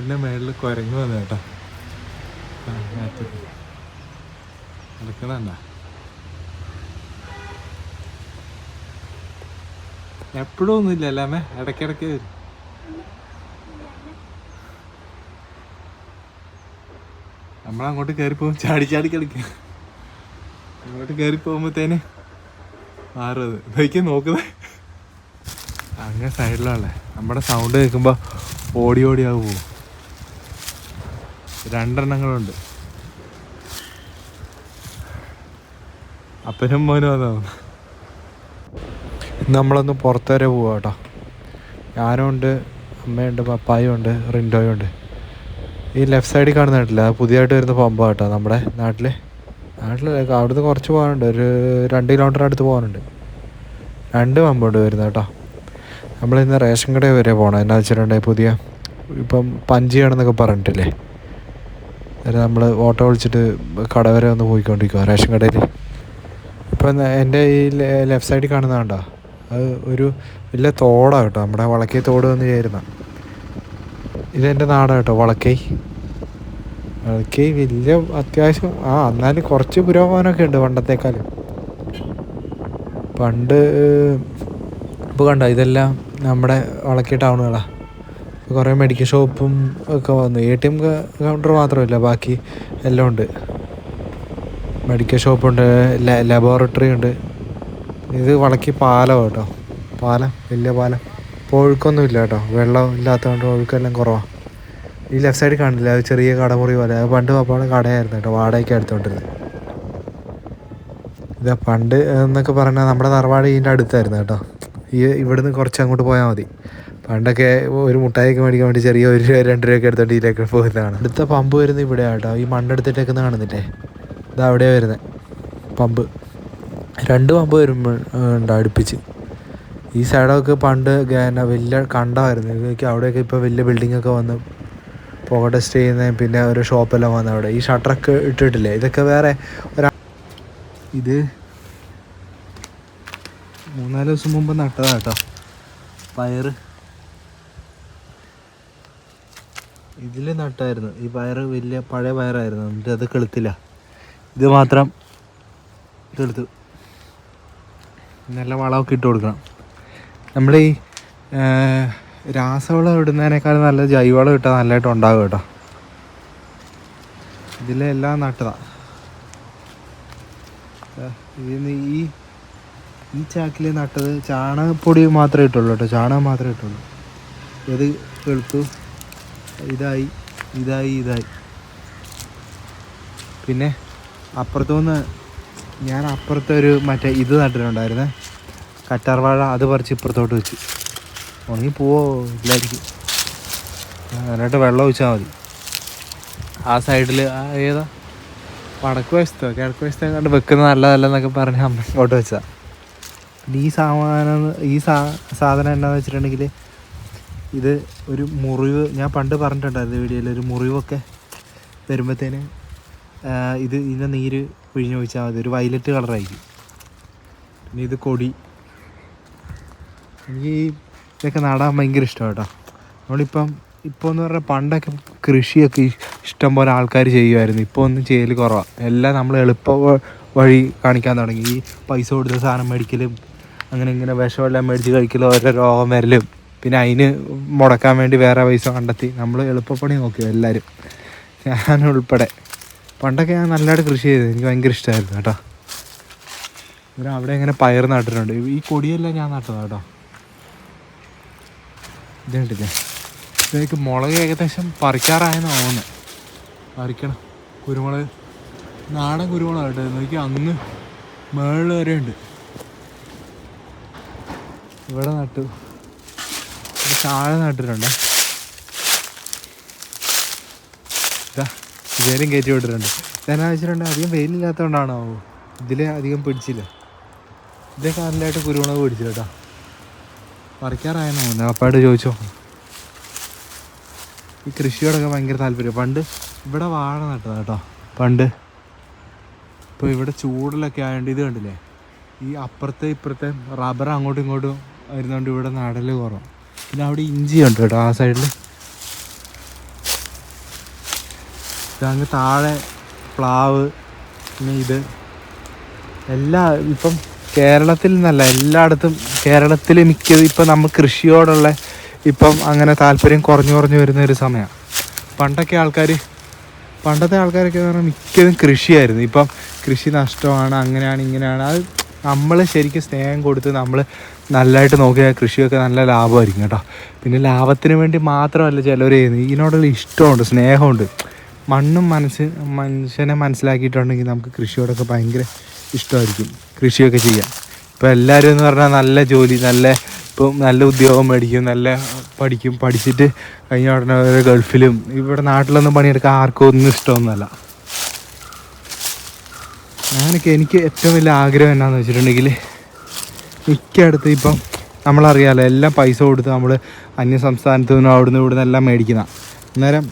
വീട്ടിന്റെ മേളിൽ കുരങ്ങ് വന്നു കേട്ടോ. നടക്കണണ്ട എപ്പോഴും ഒന്നുമില്ല അല്ലാമേ ഇടയ്ക്കിടയ്ക്ക് വരും. നമ്മളങ്ങോട്ട് കയറി പോകും ചാടി ചാടി കളിക്കുക അങ്ങോട്ട് കയറി പോകുമ്പോഴത്തേന് മാറും അത്. ബൈക്ക് നോക്കുന്നത്. അങ്ങനെ സൈഡിലാണല്ലേ നമ്മുടെ സൗണ്ട് കേൾക്കുമ്പോൾ ഓടി ഓടി പോകും രണ്ടെണ്ണങ്ങളുണ്ട്. അപ്പനും മോനും അതാണ് നമ്മളൊന്ന് പുറത്തു വരെ പോവാം കേട്ടോ ഞാനും ഉണ്ട് അമ്മയുണ്ട് പപ്പായും ഉണ്ട് റിൻഡോയും ഉണ്ട്. ഈ ലെഫ്റ്റ് സൈഡിൽ കാണുന്ന നാട്ടില്ല പുതിയതായിട്ട് വരുന്ന പമ്പ കേട്ടോ നമ്മുടെ നാട്ടിൽ നാട്ടിൽ അവിടുന്ന് കുറച്ച് പോകാനുണ്ട്. ഒരു രണ്ട് കിലോമീറ്റർ അടുത്ത് പോകാനുണ്ട്. രണ്ട് പമ്പുണ്ട് വരുന്നത് കേട്ടോ. നമ്മൾ ഇന്ന് റേഷൻ കടയിൽ വരെ പോകണം എന്നാ വെച്ചിട്ടുണ്ടെങ്കിൽ പുതിയ ഇപ്പം പഞ്ചിയാണെന്നൊക്കെ പറഞ്ഞിട്ടില്ലേ? അന്നേരം നമ്മൾ ഓട്ടോ വിളിച്ചിട്ട് കട വരെ ഒന്ന് പോയിക്കൊണ്ടിരിക്കുക റേഷൻ കടയിൽ ഇപ്പം എന്റെ ഈ ലെഫ്റ്റ് സൈഡിൽ കാണുന്ന കണ്ടോ? അത് ഒരു വലിയ തോടാണ് കേട്ടോ നമ്മുടെ വളക്കേ തോട് വന്ന് ചേരുന്ന ഇതെന്റെ നാടാണ് കേട്ടോ വളക്കൈ. വളക്കൈ വലിയ അത്യാവശ്യം ആ എന്നാലും കുറച്ച് പുരോഗമനമൊക്കെ ഉണ്ട് പണ്ടത്തേക്കാളും. പണ്ട് ഇപ്പോൾ കണ്ടോ ഇതെല്ലാം നമ്മുടെ വളക്കൈ ടൗണുകളാണ് കുറേ മെഡിക്കൽ ഷോപ്പും ഒക്കെ വന്നു. എ ടി എം കൗണ്ടർ മാത്രമല്ല ബാക്കി എല്ലാം ഉണ്ട്. മെഡിക്കൽ ഷോപ്പുണ്ട് ലബോറട്ടറി ഉണ്ട്. ഇത് വളക്കി പാലം കേട്ടോ. പാലം വലിയ പാലം. ഇപ്പോൾ ഒഴുക്കൊന്നും ഇല്ല കേട്ടോ. വെള്ളം ഇല്ലാത്തതുകൊണ്ട് ഒഴുക്കെല്ലാം കുറവാണ് ഈ ലെഫ്റ്റ് സൈഡിൽ കാണില്ല? അത് ചെറിയ കടമുറി പോലെ. അത് പണ്ട് പപ്പാടെ കടയായിരുന്നു കേട്ടോ വാടകയ്ക്ക് എടുത്തോണ്ടിരുന്നത് ഇതാ പണ്ട് എന്നൊക്കെ പറഞ്ഞാൽ നമ്മുടെ തറവാട് ഇതിന്റെ അടുത്തായിരുന്നു കേട്ടോ. ഈ ഇവിടുന്ന് കുറച്ച് അങ്ങോട്ട് പോയാൽ മതി. പണ്ടൊക്കെ ഒരു മുട്ടായിക്ക് മേടിക്കാൻ വേണ്ടി ചെറിയ ഒരു രൂപ രണ്ട് രൂപയൊക്കെ എടുത്തോണ്ട് ഇതിലേക്ക് പോകുന്നതാണ് അടുത്ത പമ്പ് വരുന്നത് ഇവിടെ കേട്ടോ. ഈ മണ്ണെടുത്തിട്ടേക്കുന്ന കാണുന്നില്ലേ? ഇതാ അവിടെയാ വരുന്നത് പമ്പ്. രണ്ട് പമ്പ് വരുമ്പോൾ ഉണ്ട് അടുപ്പിച്ച്. ഈ സൈഡൊക്കെ പണ്ട് എന്നാ വലിയ കണ്ടായിരുന്നു. എനിക്ക് അവിടെയൊക്കെ ഇപ്പോൾ വലിയ ബിൽഡിംഗ് ഒക്കെ വന്ന് പുക ടെസ്റ്റ് ചെയ്യുന്ന പിന്നെ ഒരു ഷോപ്പെല്ലാം വന്നു അവിടെ. ഈ ഷട്ടറൊക്കെ ഇട്ടിട്ടില്ലേ? ഇതൊക്കെ വേറെ ഒരാ ഇത് മൂന്നാൽ ദിവസം മുമ്പ് നട്ടതാ കേട്ടോ പയറ് ഇതിൽ നട്ടായിരുന്നു. ഈ പയറ് വലിയ പഴയ പയറായിരുന്നു എന്നിട്ട് അത് കെളുത്തില്ല. ഇത് മാത്രം ഇതെടുത്തു നല്ല വളമൊക്കെ ഇട്ട് കൊടുക്കണം. നമ്മൾ ഈ രാസവളം ഇടുന്നതിനേക്കാളും നല്ല ജൈവവളം ഇട്ടാൽ നല്ലതായിട്ട് ഉണ്ടാകും കേട്ടോ. ഇതിലെല്ലാം നട്ടതാണ് ദാ ഇതിന്ന് ഈ ഈ ചാക്കിൽ നട്ടത് ചാണകപ്പൊടി മാത്രമേ ഇട്ടുള്ളൂ കേട്ടോ. ചാണകം മാത്രമേ ഇട്ടുള്ളൂ. ഇത് എടുത്തു ഇതായി ഇതായി ഇതായി. പിന്നെ അപ്പുറത്തുനിന്ന് ഞാൻ അപ്പുറത്തെ ഒരു മറ്റേ ഇത് നട്ടിട്ടുണ്ടായിരുന്നേ. കറ്റാർവാഴ അത് പറിച്ച് ഇപ്പുറത്തോട്ട് വെച്ച്. ഉണങ്ങി പോവോ ഇല്ലായിരിക്കും. അതിനായിട്ട് വെള്ളം ഒഴിച്ചാൽ മതി. ആ സൈഡിൽ ഏതാ? വടക്ക് വശത്തോ കിഴക്ക് വശത്തോ കണ്ട് വെക്കുന്നത് നല്ലതല്ലെന്നൊക്കെ പറഞ്ഞ് അമ്മ ഇങ്ങോട്ട് വെച്ചാൽ പിന്നെ ഈ സാമാനം ഈ സാ സാധനം എന്താണെന്ന് വെച്ചിട്ടുണ്ടെങ്കിൽ ഇത് ഒരു മുറിവ് ഞാൻ പണ്ട് പറഞ്ഞിട്ടുണ്ടായിരുന്നു വീഡിയോയിൽ ഒരു മുറിവൊക്കെ വരുമ്പോഴത്തേന് ഇത് ഇതിന്റെ നീര് പിഴിഞ്ഞ് ഒഴിച്ചാൽ മതി. ഒരു വയലറ്റ് കളറായിരിക്കും പിന്നെ ഇത് കൊടി. എനിക്ക് ഇതൊക്കെ നടാൻ ഭയങ്കര ഇഷ്ടമാണ് കേട്ടോ നമ്മളിപ്പം ഇപ്പോൾ എന്ന് പറഞ്ഞാൽ പണ്ടൊക്കെ കൃഷിയൊക്കെ ഇഷ്ടം പോലെ ആൾക്കാർ ചെയ്യുമായിരുന്നു. ഇപ്പോൾ ഒന്നും ചെയ്യൽ കുറവാണ് എല്ലാം നമ്മൾ എളുപ്പ വഴി കാണിക്കാൻ തുടങ്ങി. ഈ പൈസ കൊടുത്ത സാധനം മേടിക്കലും അങ്ങനെ ഇങ്ങനെ വിഷമെല്ലാം മേടിച്ച് കഴിക്കലും ഓരോ രോഗം വരലും. പിന്നെ അതിന് മുടക്കാൻ വേണ്ടി വേറെ പൈസ കണ്ടെത്തി. നമ്മൾ എളുപ്പപ്പണി നോക്കി എല്ലാവരും ഞാൻ ഉൾപ്പെടെ. പണ്ടൊക്കെ ഞാൻ നല്ലതായിട്ട് കൃഷി ചെയ്തത് എനിക്ക് ഭയങ്കര ഇഷ്ടമായിരുന്നു കേട്ടോ. ഇവിടെ അവിടെ ഇങ്ങനെ പയർ നട്ടിട്ടുണ്ട്. ഈ കൊടിയെല്ലാം ഞാൻ നട്ടതാണ് കേട്ടോ. ഇത് ഇതിലേക്ക് മുളക് ഏകദേശം പറിക്കാറായെന്ന് തോന്നുന്നു. പറിക്കണം. കുരുമുളക്. നാടൻ കുരുമുളക് കേട്ടോ. നോക്കി അങ്ങ് മേളിൽ വരെ ഉണ്ട്. ഇവിടെ നട്ടു. താഴെ നട്ടിട്ടുണ്ട്. ഇതാ ഇതേലും കയറ്റി വിട്ടിട്ടുണ്ട്. ഞാൻ വെച്ചിട്ടുണ്ട്? അധികം വെയിലില്ലാത്തതുകൊണ്ടാണോ ഇതിലെ അധികം പിടിച്ചില്ല. ഇതൊക്കെ നല്ലതായിട്ട് കുരുമുളക് പിടിച്ചു കേട്ടോ പറിക്കാറായെന്ന് തോന്നുന്നു. അപ്പായിട്ട് ചോദിച്ചോ? ഈ കൃഷിയോടൊക്കെ ഭയങ്കര താല്പര്യം. പണ്ട് ഇവിടെ വാഴ നട്ടതാണ് കേട്ടോ പണ്ട് ഇപ്പോൾ ഇവിടെ ചൂടിലൊക്കെ ആയതുകൊണ്ട് ഇത് കണ്ടില്ലേ? ഈ അപ്പുറത്തെ ഇപ്പുറത്തെ റബ്ബർ അങ്ങോട്ടും ഇങ്ങോട്ടും വരുന്നതുകൊണ്ട് ഇവിടെ നടൽ കുറവാണ് പിന്നെ അവിടെ ഇഞ്ചി ഉണ്ട് കേട്ടോ ആ സൈഡിൽ അങ്ങ് താഴെ പ്ലാവ് പിന്നെ ഇത്. എല്ലാ ഇപ്പം കേരളത്തിൽ നിന്നല്ല എല്ലായിടത്തും കേരളത്തിൽ മിക്കത് ഇപ്പം നമ്മൾ കൃഷിയോടുള്ള ഇപ്പം അങ്ങനെ താല്പര്യം കുറഞ്ഞു കുറഞ്ഞു വരുന്ന ഒരു സമയമാണ് പണ്ടൊക്കെ ആൾക്കാർ പണ്ടത്തെ ആൾക്കാരൊക്കെ എന്ന് പറഞ്ഞാൽ മിക്കതും കൃഷിയായിരുന്നു. ഇപ്പം കൃഷി നഷ്ടമാണ് അങ്ങനെയാണ് ഇങ്ങനെയാണ്. അത് നമ്മൾ ശരിക്കും സ്നേഹം കൊടുത്ത് നമ്മൾ നല്ലതായിട്ട് നോക്കിയാൽ കൃഷിയൊക്കെ നല്ല ലാഭമായിരിക്കും കേട്ടോ. പിന്നെ ലാഭത്തിന് വേണ്ടി മാത്രമല്ല ചിലവർ ചെയ്യുന്നത്. ഇതിനോടുള്ള ഇഷ്ടമുണ്ട് സ്നേഹമുണ്ട്. മണ്ണും മനസ്സ് മനുഷ്യനെ മനസ്സിലാക്കിയിട്ടുണ്ടെങ്കിൽ നമുക്ക് കൃഷിയോടൊക്കെ ഭയങ്കര ഇഷ്ടമായിരിക്കും. കൃഷിയൊക്കെ ചെയ്യാൻ. ഇപ്പോൾ എല്ലാവരും എന്ന് പറഞ്ഞാൽ നല്ല ജോലി നല്ല ഇപ്പം നല്ല ഉദ്യോഗം മേടിക്കും നല്ല പഠിക്കും പഠിച്ചിട്ട് കഴിഞ്ഞ ഉടനെ ഗൾഫിലും ഇവിടെ നാട്ടിലൊന്നും പണിയെടുക്കാൻ ആർക്കും ഒന്നും ഇഷ്ടമൊന്നുമല്ല. ഞാനൊക്കെ എനിക്ക് ഏറ്റവും വലിയ ആഗ്രഹം എന്നാന്ന് വെച്ചിട്ടുണ്ടെങ്കിൽ മിക്കയിടത്ത് ഇപ്പം നമ്മളറിയാലോ എല്ലാം പൈസ കൊടുത്ത് നമ്മൾ അന്യ സംസ്ഥാനത്തു നിന്നും അവിടുന്ന് ഇവിടുന്ന് എല്ലാം മേടിക്കുന്ന. അന്നേരം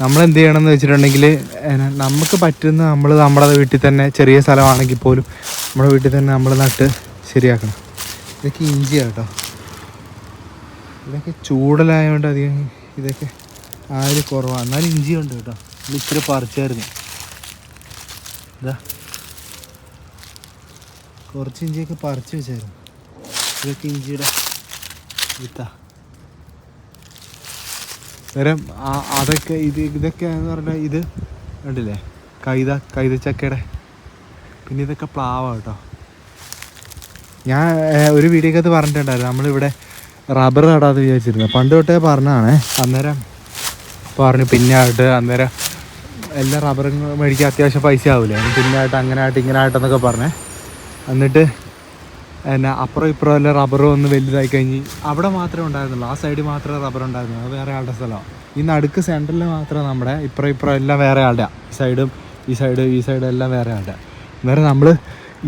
നമ്മൾ എന്ത് ചെയ്യണമെന്ന് വെച്ചിട്ടുണ്ടെങ്കിൽ നമുക്ക് പറ്റുന്ന നമ്മൾ നമ്മുടെ വീട്ടിൽ തന്നെ ചെറിയ സ്ഥലമാണെങ്കിൽ പോലും നമ്മുടെ വീട്ടിൽ തന്നെ നമ്മൾ നട്ട് ശരിയാക്കണം. ഇതൊക്കെ ഇഞ്ചിയാണ് കേട്ടോ. ഇതൊക്കെ ചൂടലായതുകൊണ്ട് അധികം ഇതൊക്കെ ആര് കുറവാണ് എന്നാലും ഇഞ്ചിയുണ്ട് കേട്ടോ. ഇച്ചിരി പറിച്ചായിരുന്നു. ഇതാ കുറച്ച് ഇഞ്ചിയൊക്കെ പറിച്ച് വെച്ചായിരുന്നു ഇതൊക്കെ ഇഞ്ചിയുടെ വിത്താ. നേരം അതൊക്കെ ഇത് ഇതൊക്കെ എന്ന് പറഞ്ഞാൽ ഇത് കണ്ടില്ലേ? കൈത കൈതച്ചക്കയുടെ. പിന്നെ ഇതൊക്കെ പ്ലാവ കേട്ടോ. ഞാൻ ഒരു ഒരു വീഡിയോക്കകത്ത് പറഞ്ഞിട്ടുണ്ടായിരുന്നു. നമ്മളിവിടെ റബ്ബർ നടാതെ വിചാരിച്ചിരുന്നു. പണ്ട് തൊട്ടേ പറഞ്ഞതാണേ. അന്നേരം പറഞ്ഞു പിന്നെ ആയിട്ട് അന്നേരം എല്ലാ റബ്ബറും മേടിക്കാൻ അത്യാവശ്യം പൈസ ആവില്ലേ പിന്നായിട്ട് അങ്ങനെ ആയിട്ട് ഇങ്ങനെ ആയിട്ടെന്നൊക്കെ പറഞ്ഞേ. എന്നിട്ട് എന്നാ അപ്പുറം ഇപ്പുറം എല്ലാം റബ്ബറും ഒന്ന് വലുതായി കഴിഞ്ഞ് അവിടെ മാത്രമേ ഉണ്ടായിരുന്നുള്ളൂ. ആ സൈഡിൽ മാത്രമേ റബ്ബർ ഉണ്ടായിരുന്നുള്ളൂ. അത് വേറെ ആളുടെ സ്ഥലമാണ് ഈ നടുക്ക് സെന്ററിൽ മാത്രമേ നമ്മുടെ ഇപ്പുറം ഇപ്പുറം എല്ലാം വേറെ ആളുടെ ഈ സൈഡും ഈ സൈഡും ഈ സൈഡും എല്ലാം വേറെ ആളുടെ അന്നേരം നമ്മൾ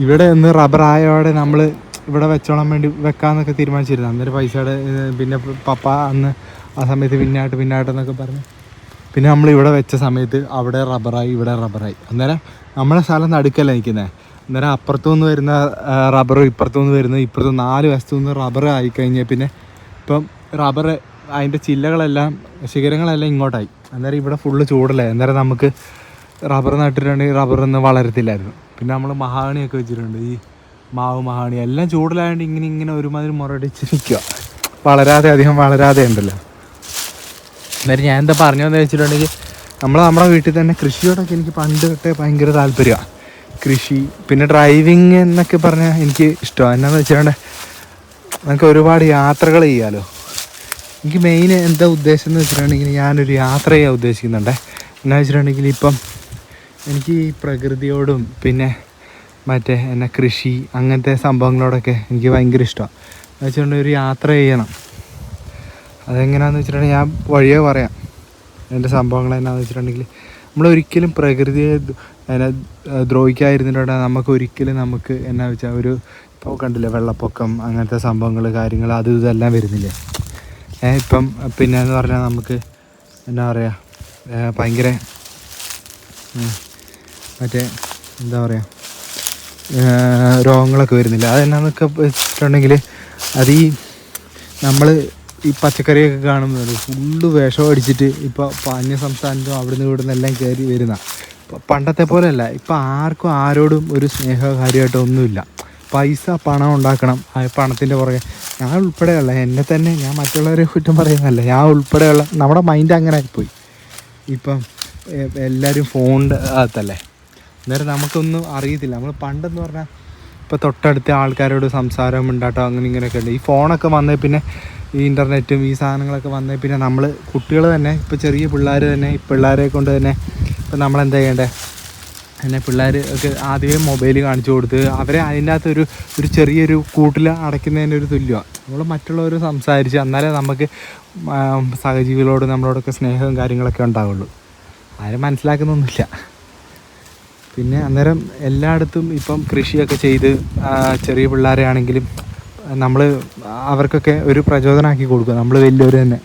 ഇവിടെ ഒന്ന് റബ്ബർ ആയോടെ നമ്മൾ ഇവിടെ വെച്ചോളാൻ വേണ്ടി വെക്കാമെന്നൊക്കെ തീരുമാനിച്ചിരുന്നു. അന്നേരം പൈസയുടെ പിന്നെ പപ്പ അന്ന് ആ സമയത്ത് പിന്നായിട്ട് പിന്നായിട്ടെന്നൊക്കെ പറഞ്ഞ് പിന്നെ നമ്മൾ ഇവിടെ വെച്ച സമയത്ത് അവിടെ റബ്ബറായി ഇവിടെ റബ്ബറായി. അന്നേരം നമ്മളെ സ്ഥലം നടുക്കല്ല നിൽക്കുന്നത് അന്നേരം അപ്പുറത്തു നിന്ന് വരുന്ന റബ്ബറും ഇപ്പുറത്തു നിന്ന് വരുന്ന ഇപ്പുറത്ത് നാല് വശത്തു നിന്ന് റബ്ബർ ആയി കഴിഞ്ഞാൽ പിന്നെ ഇപ്പം റബ്ബർ അതിന്റെ ചില്ലകളെല്ലാം ശിഖരങ്ങളെല്ലാം ഇങ്ങോട്ടായി. അന്നേരം ഇവിടെ ഫുള്ള് ചൂടലായി അന്നേരം നമുക്ക് റബ്ബർ നട്ടിട്ടുണ്ടെങ്കിൽ റബ്ബറൊന്നും വളരത്തില്ലായിരുന്നു. പിന്നെ നമ്മൾ മഹാണിയൊക്കെ വെച്ചിട്ടുണ്ട്. ഈ മാവ് മഹാണി എല്ലാം ചൂടലായതുകൊണ്ട് ഇങ്ങനെ ഇങ്ങനെ ഒരുമാതിരി മുരടിച്ച് നിൽക്കുക. വളരാതെ അധികം വളരാതെ ഉണ്ടല്ലോ. അന്നേരം ഞാൻ എന്താ പറഞ്ഞു എന്ന് വെച്ചിട്ടുണ്ടെങ്കിൽ നമ്മൾ നമ്മുടെ വീട്ടിൽ തന്നെ കൃഷിയോടൊക്കെ എനിക്ക് പണ്ട് തൊട്ടേ ഭയങ്കര താല്പര്യമാണ് കൃഷി പിന്നെ ഡ്രൈവിങ് എന്നൊക്കെ പറഞ്ഞാൽ എനിക്ക് ഇഷ്ടമാണ് എന്നാന്ന് വെച്ചിട്ടുണ്ടെങ്കിൽ നമുക്ക് ഒരുപാട് യാത്രകൾ ചെയ്യാമല്ലോ എനിക്ക് മെയിൻ എന്താ ഉദ്ദേശം എന്ന് വെച്ചിട്ടുണ്ടെങ്കിൽ ഞാനൊരു യാത്ര ചെയ്യാൻ ഉദ്ദേശിക്കുന്നുണ്ട്. എന്നാ വെച്ചിട്ടുണ്ടെങ്കിൽ ഇപ്പം എനിക്ക് ഈ പ്രകൃതിയോടും പിന്നെ മറ്റേ എന്നാ കൃഷി അങ്ങനത്തെ സംഭവങ്ങളോടൊക്കെ എനിക്ക് ഭയങ്കര ഇഷ്ടമാണ് എന്ന് വെച്ചിട്ടുണ്ടെങ്കിൽ ഒരു യാത്ര ചെയ്യണം. അതെങ്ങനെയാണെന്ന് വെച്ചിട്ടുണ്ടെങ്കിൽ ഞാൻ വഴിയേ പറയാം. എന്റെ സംഭവങ്ങൾ എന്നാന്ന് വെച്ചിട്ടുണ്ടെങ്കിൽ നമ്മൾ ഒരിക്കലും പ്രകൃതിയെ എന്നെ ദ്രോഹിക്കാതിരുന്നിട്ടുണ്ടെങ്കിൽ നമുക്ക് ഒരിക്കലും നമുക്ക് എന്നാ വെച്ചാൽ ഒരു ഇപ്പോൾ കണ്ടില്ലേ വെള്ളപ്പൊക്കം അങ്ങനത്തെ സംഭവങ്ങൾ കാര്യങ്ങൾ അത് ഇതെല്ലാം വരുന്നില്ലേ? ഇപ്പം പിന്നെ എന്ന് പറഞ്ഞാൽ നമുക്ക് എന്നാ പറയുക ഭയങ്കര മറ്റേ എന്താ പറയുക രോഗങ്ങളൊക്കെ വരുന്നില്ല? അതെന്നാന്നൊക്കെ വെച്ചിട്ടുണ്ടെങ്കിൽ അത് ഈ നമ്മൾ ഈ പച്ചക്കറിയൊക്കെ കാണുന്നത് ഫുള്ള് വിഷം അടിച്ചിട്ട് ഇപ്പോൾ അന്യ സംസ്ഥാനത്തും അവിടുന്ന് ഇവിടുന്ന് എല്ലാം കയറി വരുന്ന. പണ്ടത്തെ പോലെയല്ല ഇപ്പം ആർക്കും ആരോടും ഒരു സ്നേഹകാര്യമായിട്ട് ഒന്നുമില്ല. പൈസ പണം ഉണ്ടാക്കണം. ആ പണത്തിന്റെ പുറകെ. ഞാൻ ഉൾപ്പെടെയുള്ള എന്നെ തന്നെ ഞാൻ മറ്റുള്ളവരെ കുറ്റം പറയുന്നതല്ല. ഞാൻ ഉൾപ്പെടെയുള്ള നമ്മുടെ മൈൻഡ് അങ്ങനെ പോയി ഇപ്പം എല്ലാവരും ഫോണിന്റെ അകത്തല്ലേ? അന്നേരം നമുക്കൊന്നും അറിയത്തില്ല. നമ്മൾ പണ്ടെന്ന് പറഞ്ഞാൽ ഇപ്പോൾ തൊട്ടടുത്ത ആൾക്കാരോട് സംസാരം ഉണ്ടാട്ടോ അങ്ങനെ ഇങ്ങനെയൊക്കെ ഉണ്ട്. ഈ ഫോണൊക്കെ വന്നേ പിന്നെ ഈ ഇന്റർനെറ്റും ഈ സാധനങ്ങളൊക്കെ വന്നേ പിന്നെ നമ്മൾ കുട്ടികൾ തന്നെ ഇപ്പോൾ ചെറിയ പിള്ളേർ തന്നെ ഈ പിള്ളേരെ കൊണ്ട് തന്നെ ഇപ്പം നമ്മൾ എന്താ ചെയ്യേണ്ടത് എന്നെ പിള്ളേർ ഒക്കെ ആദ്യമേ മൊബൈൽ കാണിച്ചു കൊടുത്ത് അവരെ അതിന്റെ അകത്തൊരു ഒരു ചെറിയൊരു കൂട്ടിൽ അടയ്ക്കുന്നതിന്റെ ഒരു തുല്യമാണ് നമ്മൾ മറ്റുള്ളവർ സംസാരിച്ച് എന്നാലേ നമുക്ക് സഹജീവികളോട് നമ്മളോടൊക്കെ സ്നേഹവും കാര്യങ്ങളൊക്കെ ഉണ്ടാവുള്ളൂ. ആരും മനസ്സിലാക്കുന്നൊന്നുമില്ല. പിന്നെ അന്നേരം എല്ലായിടത്തും ഇപ്പം കൃഷിയൊക്കെ ചെയ്ത് ചെറിയ പിള്ളേരെ ആണെങ്കിലും നമ്മൾ അവർക്കൊക്കെ ഒരു പ്രചോദനമാക്കി കൊടുക്കുക നമ്മൾ വലിയവർ തന്നെ.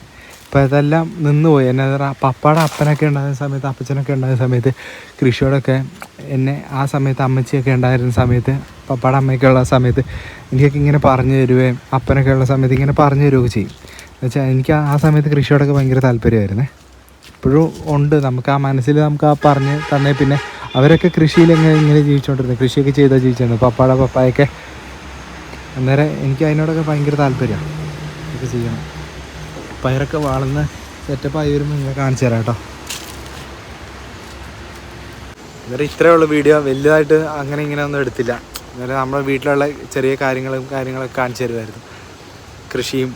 അപ്പോൾ ഇതെല്ലാം നിന്നുപോയി. എന്നെ പപ്പാടെ അപ്പനൊക്കെ ഉണ്ടായിരുന്ന സമയത്ത് അപ്പച്ചനൊക്കെ ഉണ്ടായിരുന്ന സമയത്ത് കൃഷിയോടൊക്കെ എന്നെ ആ സമയത്ത് അമ്മച്ചിയൊക്കെ ഉണ്ടായിരുന്ന സമയത്ത് പപ്പാടെ അമ്മയൊക്കെ ഉള്ള സമയത്ത് എനിക്കൊക്കെ ഇങ്ങനെ പറഞ്ഞു തരുകയും അപ്പനൊക്കെ ഉള്ള സമയത്ത് ഇങ്ങനെ പറഞ്ഞു തരുകയൊക്കെ ചെയ്യും. എന്നുവെച്ചാൽ എനിക്ക് ആ- സമയത്ത് കൃഷിയോടൊക്കെ ഭയങ്കര താല്പര്യമായിരുന്നേ. ഇപ്പോഴും ഉണ്ട്. നമുക്ക് ആ മനസ്സിൽ നമുക്ക് ആ പറഞ്ഞ് തന്നെ പിന്നെ അവരൊക്കെ കൃഷിയിൽ എങ്ങനെ ഇങ്ങനെ ജീവിച്ചുകൊണ്ടിരുന്നത് കൃഷിയൊക്കെ ചെയ്താൽ ജീവിച്ചിരുന്നത് പപ്പാട പപ്പായൊക്കെ അന്നേരം എനിക്ക് അതിനോടൊക്കെ ഭയങ്കര താല്പര്യമാണ് ഇതൊക്കെ ചെയ്യണം. പയറൊക്കെ സെറ്റപ്പ് ആയി വരുമ്പോൾ നിങ്ങളെ കാണിച്ചു തരാം കേട്ടോ. അന്നേരം ഇത്രയേ ഉള്ളൂ വീഡിയോ വലുതായിട്ട് അങ്ങനെ ഇങ്ങനെ ഒന്നും എടുത്തില്ല. അന്നേരം നമ്മുടെ വീട്ടിലുള്ള ചെറിയ കാര്യങ്ങളും കാര്യങ്ങളൊക്കെ കാണിച്ചു തരുമായിരുന്നു. കൃഷിയും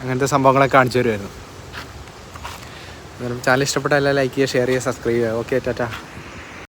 അങ്ങനത്തെ സംഭവങ്ങളൊക്കെ കാണിച്ചു തരുമായിരുന്നു. ചാനൽ ഇഷ്ടപ്പെട്ട എല്ലാം ലൈക്ക് ചെയ്യുക ഷെയർ ചെയ്യുക സബ്സ്ക്രൈബ് ചെയ്യുക. Okay tata.